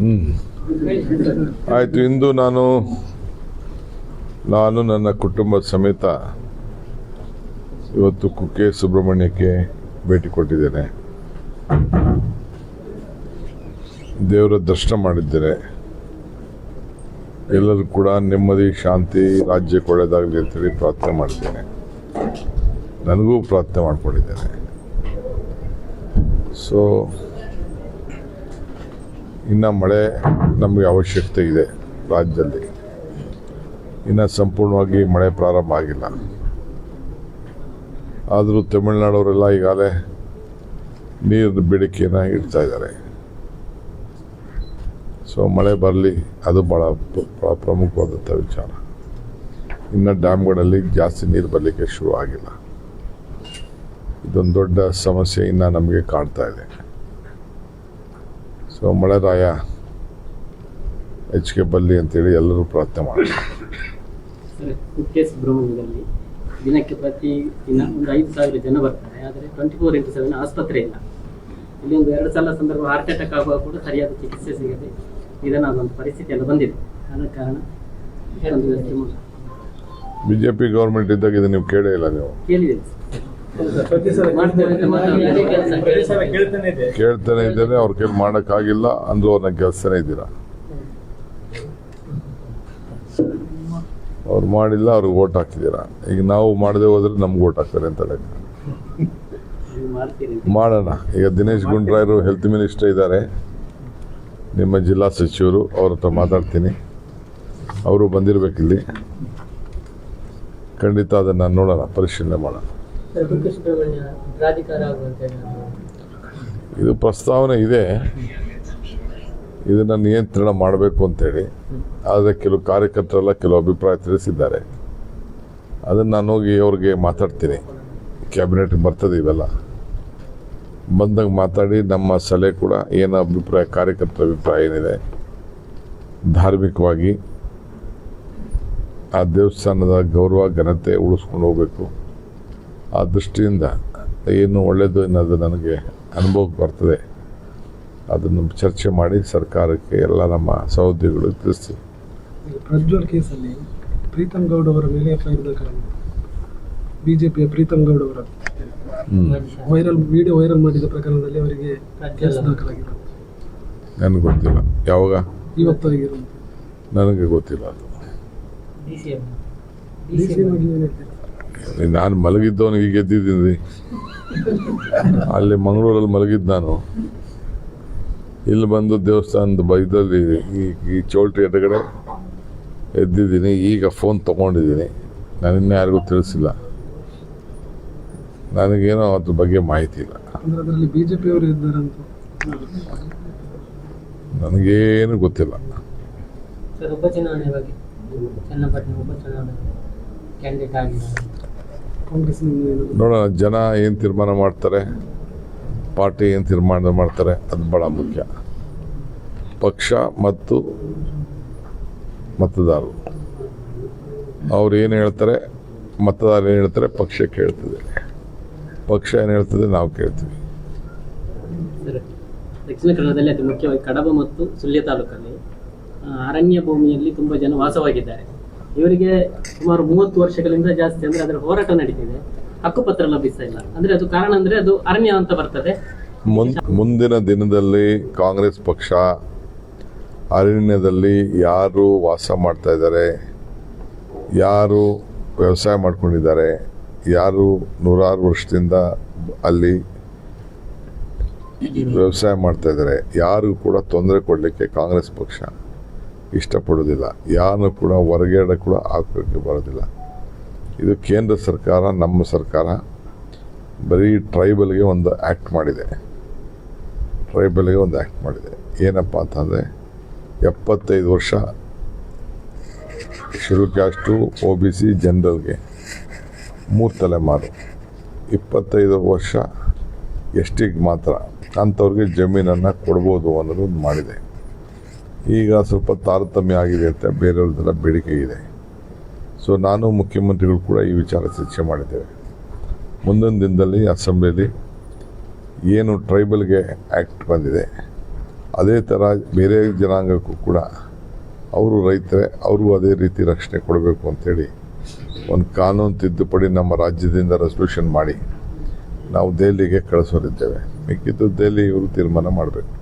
ಹ್ಮ್ ಆಯ್ತು, ಇಂದು ನಾನು ನಾನು ನನ್ನ ಕುಟುಂಬ ಸಮೇತ ಇವತ್ತು ಕುಕ್ಕೆ ಸುಬ್ರಹ್ಮಣ್ಯಕ್ಕೆ ಭೇಟಿ ಕೊಟ್ಟಿದ್ದೇನೆ. ದೇವರ ದರ್ಶನ ಮಾಡಿದ್ದೇನೆ ಎಲ್ಲರೂ ಕೂಡ ನೆಮ್ಮದಿ, ಶಾಂತಿ, ರಾಜ್ಯಕ್ಕೆ ಒಳ್ಳೆಯದಾಗಲಿ ಅಂತೇಳಿ ಪ್ರಾರ್ಥನೆ ಮಾಡಿದ್ದೇನೆ. ನನಗೂ ಪ್ರಾರ್ಥನೆ ಮಾಡಿಕೊಂಡಿದ್ದೇನೆ. ಸೊ ಇನ್ನು ಮಳೆ ನಮಗೆ ಅವಶ್ಯಕತೆ ಇದೆ ರಾಜ್ಯದಲ್ಲಿ. ಇನ್ನು ಸಂಪೂರ್ಣವಾಗಿ ಮಳೆ ಪ್ರಾರಂಭ ಆಗಿಲ್ಲ. ಆದರೂ ತಮಿಳುನಾಡವರೆಲ್ಲ ಈಗಾಗಲೇ ನೀರಿನ ಬೇಡಿಕೆಯನ್ನು ಇಡ್ತಾ ಇದ್ದಾರೆ. ಸೊ ಮಳೆ ಬರಲಿ, ಅದು ಭಾಳ ಪ್ರ- ಪ್ರ- ಪ್ರಮುಖವಾದಂಥ ವಿಚಾರ. ಇನ್ನು ಡ್ಯಾಮ್ಗಳಲ್ಲಿ ಜಾಸ್ತಿ ನೀರು ಬರಲಿಕ್ಕೆ ಶುರು ಆಗಿಲ್ಲ. ಇದೊಂದು ದೊಡ್ಡ ಸಮಸ್ಯೆ ಇನ್ನು ನಮಗೆ ಕಾಣ್ತಾ ಇದೆ. ಸೊ ಮಳೆರಾಯ ಹೆಚ್ಚಿಗೆ ಬಲ್ಲಿ ಅಂತೇಳಿ ಎಲ್ಲರೂ ಪ್ರಾರ್ಥನೆ ಮಾಡೋಣ ಸರ್ ಕುಕ್ಕೆ ಸುಬ್ರಹ್ಮಣ್ಯದಲ್ಲಿ ದಿನಕ್ಕೆ ಪ್ರತಿ ದಿನ ಒಂದು ಐದು ಸಾವಿರ ಜನ ಬರ್ತಾರೆ ಆದರೆ ಟ್ವೆಂಟಿ ಫೋರ್ ಇಂಟು ಸೆವೆನ್ ಆಸ್ಪತ್ರೆ ಇಲ್ಲ. ಇಲ್ಲಿ ಒಂದು ಎರಡು ಸಲ ಸಂದರ್ಭ ಹಾರ್ಟ್ ಅಟ್ಯಾಕ್ ಆಗುವಾಗ ಕೂಡ ಸರಿಯಾದ ಚಿಕಿತ್ಸೆ ಸಿಗದೆ ಇದನ್ನಾಗುವಂಥ ಪರಿಸ್ಥಿತಿ ಎಲ್ಲ ಬಂದಿದೆ. ಆದ ಕಾರಣ ಒಂದು ವ್ಯವಸ್ಥೆ ಬಿ ಜೆ ಪಿ ಗೌರ್ಮೆಂಟ್ ಇದ್ದಾಗ ಇದು ನೀವು ಕೇಳೇ ಇಲ್ಲ ನೀವು? ಕೇಳಿದೆ ಕೇಳ್ತಾನೆ ಇದೆ ಕೇಳ್ತಾನೆ ಇದ್ದೇನೆ, ಅವ್ರ ಕೈಲಿ ಮಾಡೋಕ್ಕಾಗಿಲ್ಲ ಅಂದ್ರೂ ಅವ್ರನ್ನ ಕೆಲಸನೇ ಇದ್ದೀರಾ? ಅವ್ರು ಮಾಡಿಲ್ಲ, ಅವ್ರಿಗೆ ಓಟ್ ಹಾಕಿದ್ದೀರಾ? ಈಗ ನಾವು ಮಾಡದೆ ಹೋದ್ರೆ ನಮ್ಗೆ ಓಟ್ ಹಾಕ್ತಾರೆ ಅಂತ ಲೆಕ್ಕ ಮಾಡೋಣ. ಈಗ ದಿನೇಶ್ ಗುಂಡ್ರಾಯರು ಹೆಲ್ತ್ ಮಿನಿಸ್ಟರ್ ಇದ್ದಾರೆ. ನಿಮ್ಮ ಜಿಲ್ಲಾ ಸಚಿವರು, ಅವ್ರ ಹತ್ರ ಮಾತಾಡ್ತೀನಿ. ಅವರು ಬಂದಿರಬೇಕಿಲ್ಲಿ. ಖಂಡಿತ ಅದನ್ನು ನೋಡೋಣ, ಪರಿಶೀಲನೆ ಮಾಡೋಣ. ಇದು ಪ್ರಸ್ತಾವನೆ ಇದೆ. ಇದನ್ನು ನಿಯಂತ್ರಣ ಮಾಡಬೇಕು ಅಂತೇಳಿ. ಆದರೆ ಕೆಲವು ಕಾರ್ಯಕರ್ತರೆಲ್ಲ ಕೆಲವು ಅಭಿಪ್ರಾಯ ತಿಳಿಸಿದ್ದಾರೆ. ಅದನ್ನು ನಾನು ಹೋಗಿ ಅವ್ರಿಗೆ ಮಾತಾಡ್ತೀನಿ. ಕ್ಯಾಬಿನೆಟ್ಗೆ ಬರ್ತದೆ ಇವೆಲ್ಲ. ಬಂದಾಗ ಮಾತಾಡಿ, ನಮ್ಮ ಸಲಹೆ ಕೂಡ ಏನು ಅಭಿಪ್ರಾಯ, ಕಾರ್ಯಕರ್ತರ ಅಭಿಪ್ರಾಯ ಏನಿದೆ. ಧಾರ್ಮಿಕವಾಗಿ ಆ ದೇವಸ್ಥಾನದ ಗೌರವ, ಘನತೆ ಉಳಿಸ್ಕೊಂಡು ಹೋಗಬೇಕು. ಆ ದೃಷ್ಟಿಯಿಂದ ಏನು ಒಳ್ಳೆಯದು ಅನ್ನೋದು ನನಗೆ ಅನುಭವಕ್ಕೆ ಬರ್ತದೆ. ಅದನ್ನು ಚರ್ಚೆ ಮಾಡಿ ಸರ್ಕಾರಕ್ಕೆ ಎಲ್ಲ ನಮ್ಮ ಸಹೋದ್ಯೋಗಿಗಳು ತಿಳಿಸ್ತೀವಿ ಪ್ರಜ್ವಲ್ ಕೇಸಲ್ಲಿ ಪ್ರೀತಮ್ ಗೌಡ್ ಅವರ ಮೇಲೆ ಎಫ್ ಐ ಬಿಜೆಪಿಯ ಪ್ರೀತಮ್ ಗೌಡ್ ಅವರ ವೈರಲ್ ವಿಡಿಯೋ ವೈರಲ್ ಮಾಡಿದ ಪ್ರಕರಣದಲ್ಲಿ ಅವರಿಗೆ ಕೇಸ್ ದಾಖಲಾಗಿದೆ. ನನಗೆ ಗೊತ್ತಿಲ್ಲ. ಯಾವಾಗ? ಇವತ್ತು ನನಗೆ ಗೊತ್ತಿಲ್ಲ ಅದು. D C M. D C ಆಗಿ ಏನು ಹೇಳ್ತೀರಾ? ನಾನು ಮಲಗಿದ್ದವನಿಗೆ ಗೆದ್ದಿದ್ದೀನಿ ಅಲ್ಲಿ ಮಂಗಳೂರಲ್ಲಿ ಮಲಗಿದ್ದು ನಾನು. ಇಲ್ಲಿ ಬಂದು ದೇವಸ್ಥಾನದ ಬೈದಲ್ಲಿ ಈ ಈ ಚೌಲ್ಟ್ರಿ ಎದುರುಗಡೆ ಎದ್ದಿದ್ದೀನಿ. ಈಗ ಫೋನ್ ತೊಗೊಂಡಿದ್ದೀನಿ. ನಾನು ಇನ್ನೂ ಯಾರಿಗೂ ತಿಳಿಸಿಲ್ಲ. ನನಗೇನೋ ಅದ್ರ ಬಗ್ಗೆ ಮಾಹಿತಿ ಇಲ್ಲ. ಅಂದ್ರೆ ಅದರಲ್ಲಿ ಬಿಜೆಪಿ ಅವರು ಇದ್ದಾರಂತ ನನಗೇನು ಗೊತ್ತಿಲ್ಲ. ಸರ್ ಉಪಚುನಾವಣೆ ಬಗ್ಗೆ ಚನ್ನಪಟ್ಟಣ ಉಪಚುನಾವಣೆ ಕ್ಯಾಂಡಿಡೇಟ್ ಆಗಿದ್ದಾರೆ. ಕಾಂಗ್ರೆಸ್ ನೋಡೋಣ ಜನ ಏನು ತೀರ್ಮಾನ ಮಾಡ್ತಾರೆ ಪಾರ್ಟಿ ಏನು ತೀರ್ಮಾನ ಮಾಡ್ತಾರೆ ಅದು ಭಾಳ ಮುಖ್ಯ. ಪಕ್ಷ ಮತ್ತು ಮತದಾರರು. ಅವ್ರು ಏನು ಹೇಳ್ತಾರೆ ಮತದಾರರು ಏನು ಹೇಳ್ತಾರೆ ಪಕ್ಷ ಕೇಳ್ತದೆ. ಪಕ್ಷ ಏನು ಹೇಳ್ತದೆ ನಾವು ಕೇಳ್ತೀವಿ. ದಕ್ಷಿಣ ಕನ್ನಡದಲ್ಲಿ ಅತಿ ಮುಖ್ಯವಾಗಿ ಕಡಬ ಮತ್ತು ಸುಳ್ಯ ತಾಲೂಕಲ್ಲಿ ಅರಣ್ಯ ಭೂಮಿಯಲ್ಲಿ ತುಂಬ ಜನ ವಾಸವಾಗಿದ್ದಾರೆ. ಇವರಿಗೆ ಸುಮಾರು ಮೂವತ್ತು ವರ್ಷಗಳಿಂದ ಜಾಸ್ತಿ ಅಂದ್ರೆ ಅದರ ಹೋರಾಟ ನಡೀತಿದೆ. ಹಕ್ಕುಪತ್ರ ಲಭಿಸ್ತಾ ಇಲ್ಲ. ಅಂದ್ರೆ ಅದು ಕಾರಣ ಅಂದ್ರೆ ಅದು ಅರಣ್ಯ ಅಂತ ಬರ್ತದೆ. ಮುಂದಿನ ದಿನದಲ್ಲಿ ಕಾಂಗ್ರೆಸ್ ಪಕ್ಷ ಅರಣ್ಯದಲ್ಲಿ ಯಾರು ವಾಸ ಮಾಡ್ತಾ ಇದ್ದಾರೆ, ಯಾರು ವ್ಯವಸಾಯ ಮಾಡ್ಕೊಂಡಿದ್ದಾರೆ, ಯಾರು ನೂರಾರು ವರ್ಷದಿಂದ ಅಲ್ಲಿ ವ್ಯವಸಾಯ ಮಾಡ್ತಾ ಇದ್ದಾರೆ, ಯಾರು ಕೂಡ ತೊಂದರೆ ಕೊಡಲಿಕ್ಕೆ ಕಾಂಗ್ರೆಸ್ ಪಕ್ಷ ಇಷ್ಟಪಡೋದಿಲ್ಲ ಯಾರು ಕೂಡ ಹೊರಗಡೆ ಕೂಡ ಹಾಕೋಕ್ಕೆ ಬರೋದಿಲ್ಲ. ಇದು ಕೇಂದ್ರ ಸರ್ಕಾರ, ನಮ್ಮ ಸರ್ಕಾರ ಬರೀ ಟ್ರೈಬಲ್ಗೆ ಒಂದು ಆ್ಯಕ್ಟ್ ಮಾಡಿದೆ. ಟ್ರೈಬಲ್ಗೆ ಒಂದು ಆ್ಯಕ್ಟ್ ಮಾಡಿದೆ. ಏನಪ್ಪ ಅಂತಂದರೆ ಎಪ್ಪತ್ತೈದು ವರ್ಷ ಶುರು ಕ್ಯಾಸ್ಟು ಒ ಬಿ ಸಿ ಜನರಲ್ಗೆ ಮೂರು ತಲೆಮಾರು. ಇಪ್ಪತ್ತೈದು ವರ್ಷ ಎಷ್ಟಿಗೆ ಮಾತ್ರ. ಅಂಥವ್ರಿಗೆ ಜಮೀನನ್ನು ಕೊಡ್ಬೋದು ಅನ್ನೋದು ಮಾಡಿದೆ. ಈಗ ಸ್ವಲ್ಪ ತಾರತಮ್ಯ ಆಗಿದೆ ಅಂತ ಬೇರೆಯವ್ರದ್ದೆಲ್ಲ ಬೇಡಿಕೆ ಇದೆ. ಸೊ ನಾನು ಮುಖ್ಯಮಂತ್ರಿಗಳು ಕೂಡ ಈ ವಿಚಾರ ಚರ್ಚೆ ಮಾಡಿದ್ದೇವೆ. ಮುಂದಿನ ದಿನದಲ್ಲಿ ಅಸೆಂಬ್ಲಿಯಲ್ಲಿ ಏನು ಟ್ರೈಬಲ್ಗೆ ಆ್ಯಕ್ಟ್ ಬಂದಿದೆ, ಅದೇ ಥರ ಬೇರೆ ಜನಾಂಗಕ್ಕೂ ಕೂಡ ಅವರು ರೈತರೇ ಅವರು ಅದೇ ರೀತಿ ರಕ್ಷಣೆ ಕೊಡಬೇಕು ಅಂಥೇಳಿ ಒಂದು ಕಾನೂನು ತಿದ್ದುಪಡಿ ನಮ್ಮ ರಾಜ್ಯದಿಂದ ರೆಸೊಲ್ಯೂಷನ್ ಮಾಡಿ ನಾವು ದೆಹಲಿಗೆ ಕಳಿಸೋರಿದ್ದೇವೆ. ಮಿಕ್ಕಿದ್ದು ದೆಹಲಿ ಇವರು ತೀರ್ಮಾನ ಮಾಡಬೇಕು.